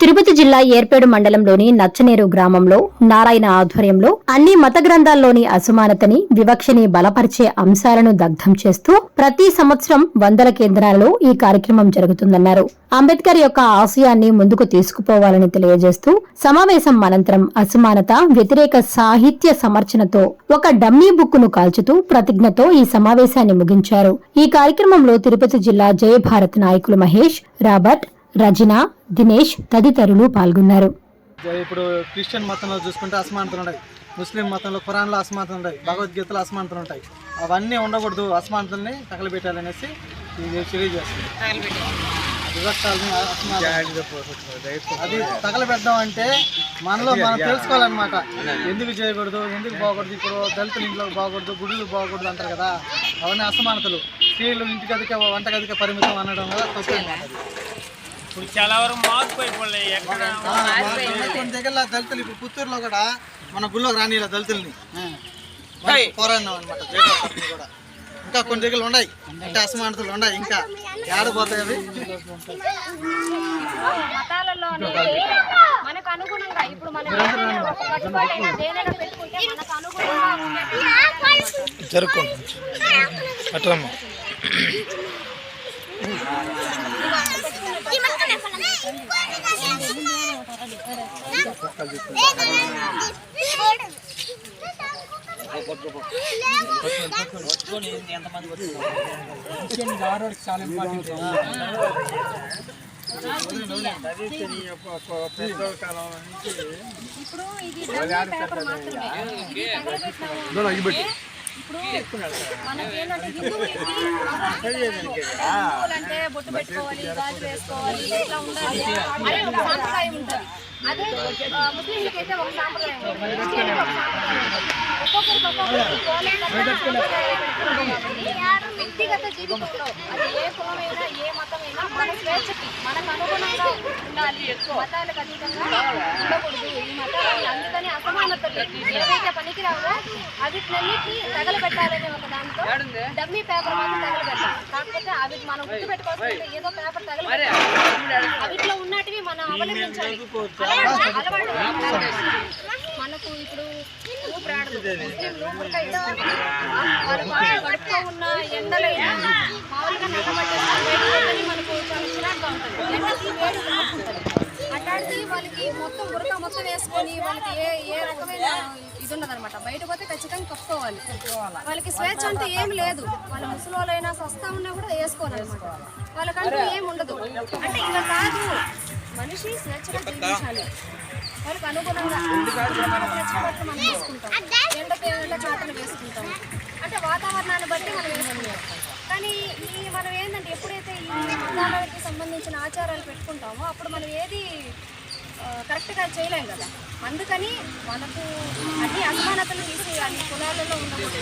తిరుపతి జిల్లా ఏర్పేడు మండలంలోని నచ్చనేరు గ్రామంలో నారాయణ ఆధ్వర్యంలో అన్ని మత గ్రంథాల్లోని అసమానతని వివక్షని బలపరిచే అంశాలను దగ్ధం చేస్తూ ప్రతి సంవత్సరం వందల కేంద్రాలలో ఈ కార్యక్రమం జరుగుతుందన్నారు. అంబేద్కర్ యొక్క ఆశయాన్ని ముందుకు తీసుకుపోవాలని తెలియజేస్తూ సమావేశం అనంతరం అసమానత వ్యతిరేక సాహిత్య సమర్చనతో ఒక డమ్మీ బుక్కును కాల్చుతూ ప్రతిజ్ఞతో ఈ సమావేశాన్ని ముగించారు. ఈ కార్యక్రమంలో తిరుపతి జిల్లా జయ భారత్ నాయకులు మహేష్ రాబర్ట్ రజినా దినేష్ తదితరులు పాల్గొన్నారు. ఇప్పుడు క్రిస్టియన్ మతంలో చూసుకుంటే అసమానతలు ఉంటాయి ముస్లిం మతంలో ఖురాన్లో అసమానతలు ఉంటాయి భగవద్గీతలో అసమానతలు ఉంటాయి. అవన్నీ ఉండకూడదు. అసమానతల్ని తగలబెట్టాలనేసి ఇది తెలియజేస్తుంది. అది తగలబెట్టడం అంటే మనలో మనం తెలుసుకోవాలన్నమాట. ఎందుకు చేయకూడదు? ఎందుకు బాగూడదు? ఇప్పుడు దళితులు ఇంట్లో బాగూడదు గుడులు బాగూడదు అంటారు కదా. అవన్నీ అసమానతలు. స్త్రీలు ఇంటి గదికే వంట గదికే పరిమితం అనడం వల్ల తప్పు అన్నమాట అది. ఇప్పుడు చాలా వరకు మార్పు అయిపోయి ఎక్కడ కొన్ని దగ్గర దళితులు ఇప్పుడు పుత్తూరులో కూడా మన గుళ్ళోకి రానిలా దళితుల్ని. పోరాడినాం అనమాట కూడా. ఇంకా కొన్ని దగ్గర ఉన్నాయి అంటే అసమానతలు ఉన్నాయి ఇంకా ఏడపోతాయి అవి? మనకు అనుగుణంగా ఇప్పుడు మనం ఏదైనా ఒక కట్టుబాటు అయినా దేనైనా పెట్టుకుంటే మనకు అనుగుణంగా ఉండేది జరుపుకోండి అట్లమ్మా. ఇప్పుడు ఇది డమ్మీ పేపర్ మాత్రమే. ఇది ఇప్పుడు హిందువులకి బొట్టు పెట్టుకోవాలి గాజు వేసుకోవాలి ఇట్లా ఉండాలి. అనే ఒక సాంప్రదాయం ఉంటుంది. అదే ఆ, ముస్లింలకి అయితే ఒక సాంప్రదాయం ఉంటుంది. క్రిస్టియన్కి ఒక సాంప్రదాయం ఉంటుంది. ఒక్కొక్కరికి ఒక్కొక్కరికి జీవితంలో అది ఏ కులమైనా ఏ మతమైనా మన స్వేచ్ఛకి మనకు అనుగుణంగా ఉండాలి మతాలకు అతీతంగా ఉండకూడదు ఈ మతాలు అందుకని అసమానతలు ఏవైతే పనికిరావో అవిటినన్నిటిని తగలబెట్టాలనే ఒక దాంతో డమ్మీ పేపర్ మాత్రం తగలబెట్టాలి కాకపోతే అవి మనం గుర్తు పెట్టుకోవాల్సింది ఏదో పేపర్ తగలబెట్టాలి అవిట్లో ఉన్నటివి మనం అవలంబించాలి అలవాటు అలవాటు మనకు ఇప్పుడు ఊపిరాడదు ముస్లింలు వాళ్ళు ఉన్న ఎండలైనా మామూలుగా నల్లబట్టేస్తారు వేడి వేడిని మనకు చాలా చిరాగ్గా ఉంటుంది ఎండకి వేడి ఉంటుంది అట్లాంటిది వాళ్ళకి మొత్తం బురక మొత్తం వేసుకొని వాళ్ళకి ఏ ఏ రకమైన ఇది ఉండదన్నమాట బయట పోతే ఖచ్చితంగా కప్పుకోవాలి వాళ్ళకి స్వేచ్ఛ అంటే ఏం లేదు వాళ్ళ ముసలోళ్ళైనా సస్తా ఉన్నా కూడా వేసుకోవాలన్నమాట వాళ్ళకంటూ ఏం ఉండదు అంటే ఇలా కాదు. మనిషి స్వేచ్ఛగా జీవించాలి. వాళ్ళకి అనుగుణంగా మనం వేసుకుంటాం. ఎండకి ఎండ చోటను వేసుకుంటాం. అంటే వాతావరణాన్ని బట్టి మనం వేసుకుంటాం. కానీ ఈ మనం ఏంటంటే ఎప్పుడైతే ఈ మతాలకి సంబంధించిన ఆచారాలు పెట్టుకుంటామో అప్పుడు మనం ఏది కరెక్ట్గా చేయలేం కదా. అందుకని మనకు అన్ని అసమానతలు తీసేయాలి. కులాలలో ఉండకూడదు.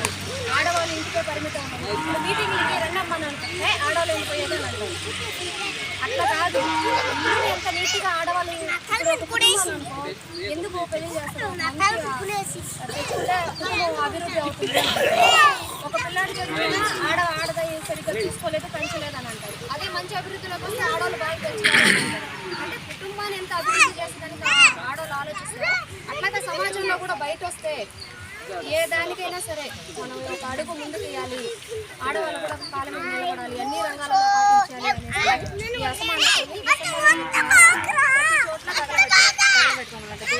ఆడవాళ్ళు ఇంటికే పరిమితం ఉండదు ఇప్పుడు మీటింగ్లకి రెండమ్మని అంటే ఆడవాళ్ళు వెళ్ళిపోయేది అని అంటారు అట్లా కాదు నీట్గా ఆడవాళ్ళు ఎందుకు పెళ్ళి చేస్తారు అభివృద్ధి అవుతుంది. ఒక పిల్లాడి చదువుకున్నా ఆడ ఆడద సరిగ్గా చూసుకోలేదు అని అంటారు. అదే మంచి అభివృద్ధిలోకి వస్తే ఆడవాళ్ళు బాగా పెంచుకోవాలి అంటే కుటుంబాన్ని ఎంత అభివృద్ధి చేస్తుందని ఆడవాళ్ళు ఆలోచిస్తారు అట్లాగే సమాజంలో కూడా బయట వస్తే ఏ దానికైనా సరే మనం ఒక అడుగు ముందుకు వేయాలి. ఆడవాళ్ళు కూడా కాలం మీద నిలబడాలి అన్ని రంగాలలో పాటించాలి